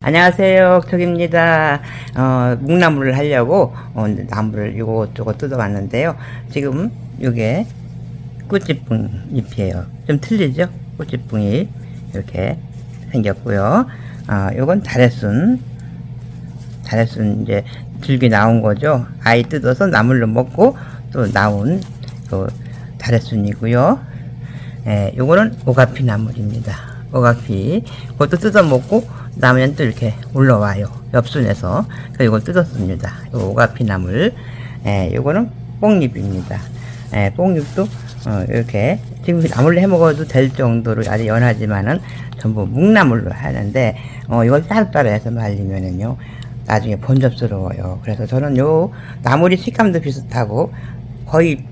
안녕하세요, 옥톡입니다. 어, 묵나물을 하려고 어, 나무를 이것저것 뜯어왔는데요. 지금 이게 꽃집붕 잎이에요. 좀 틀리죠? 꽃집붕이 이렇게 생겼고요. 아, 요건 다래순. 다래순 이제 줄기 나온 거죠. 아이 뜯어서 나물로 먹고 또 나온 그 다래순이고요. 예, 요거는 오가피 나물입니다. 오가피. 그것도 뜯어 먹고 나면 또 이렇게 올라와요. 엽순에서. 그래서 이걸 뜯었습니다. 요 오가피 나물. 예, 요거는 뽕잎입니다. 예, 뽕잎도 어, 이렇게 지금 나물로 해 먹어도 될 정도로 아주 연하지만은 전부 묵나물로 하는데 어, 이걸 따로따로 해서 말리면은요. 나중에 번잡스러워요. 그래서 저는 요 나물이 식감도 비슷하고 거의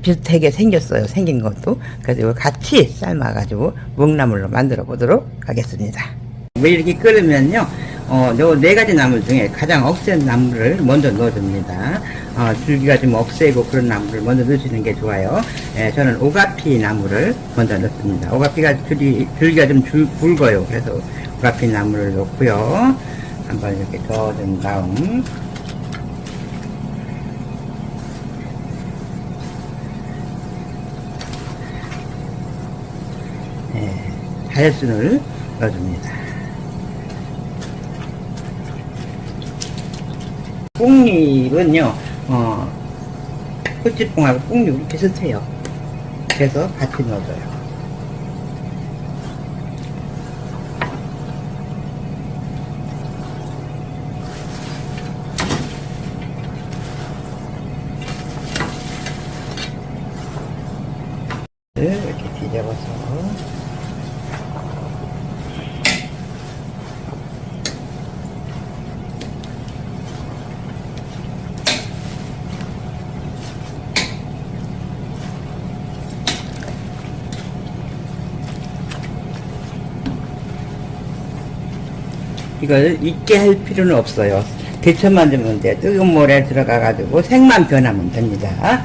비슷하게 생겼어요. 생긴 것도. 그래서 이걸 같이 삶아가지고 묵나물로 만들어 보도록 하겠습니다. 왜 이렇게 끓으면요, 어, 요 네 가지 나물 중에 가장 억센 나물을 먼저 넣어줍니다. 어, 줄기가 좀 억세고 그런 나물을 먼저 넣으시는 게 좋아요. 예, 저는 오가피 나물을 먼저 넣습니다. 오가피가 줄이, 줄기가 좀 줄, 굵어요. 그래서 오가피 나물을 넣고요. 한번 이렇게 저어준 다음, 예, 다래순을 넣어줍니다. 뽕잎은요, 어, 꽃집뽕하고 뽕잎이 비슷해요. 그래서 같이 넣어줘요. 이렇게 뒤집어서 이걸 익게 할 필요는 없어요. 데쳐만 주면 돼. 뜨거운 물에 들어가가지고 색만 변하면 됩니다.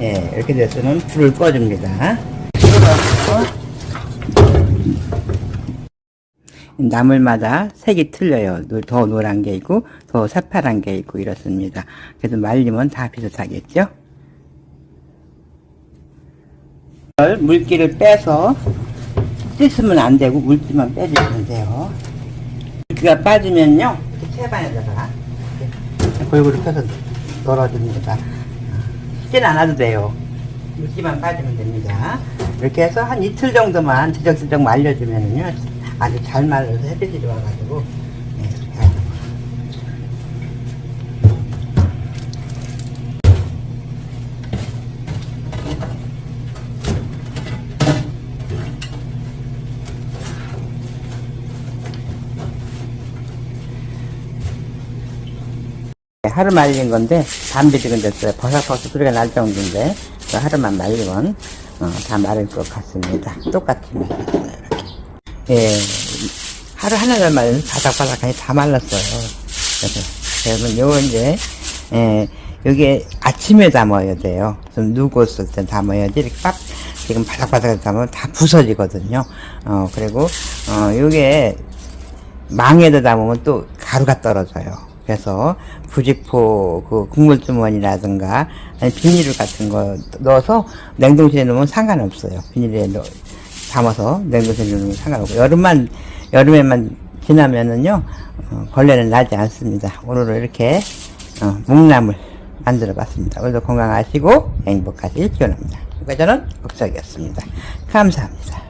예, 이렇게 돼서는 불을 꺼줍니다. 나물마다 색이 틀려요. 노- 더 노란 게 있고, 더 새파란 게 있고, 이렇습니다. 그래도 말리면 다 비슷하겠죠? 물기를 빼서 씻으면 안 되고, 물기만 빼주시면 돼요. 물기가 빠지면요, 채반에다가 이렇게 골고루 펴서 널어줍니다. 씻진 않아도 돼요. 물기만 빠지면 됩니다. 이렇게 해서 한 이틀 정도만 지적지적 말려주면은요, 아주 잘 말라서 햇빛이 좋아가지고, 하루 말린 건데 담비지근됐어요. 버섯버섯 소리가 날 정도인데 그 하루만 말리면 어, 다 마를 것 같습니다. 이렇게. 예, 하루 하나를 말리면 바삭바삭하니 다 말랐어요. 그래서 그러면 요 이제 예, 요게 아침에 담아야 돼요. 좀 누웠을 때 담아야지 이렇게 빡 지금 바삭바삭하게 담으면 다 부서지거든요. 어 그리고 어 요게 망에다 담으면 또 가루가 떨어져요. 그래서 부직포 그 국물 주머니라든가 비닐 같은 거 넣어서 냉동실에 넣으면 상관없어요. 비닐에 넣, 담아서 냉동실에 넣으면 상관없고 여름만 여름에만 지나면은요 어, 벌레는 나지 않습니다. 오늘은 이렇게 어, 묵나물 만들어봤습니다. 오늘도 건강하시고 행복하시길 기원합니다. 지금까지 저는 국석이었습니다. 감사합니다.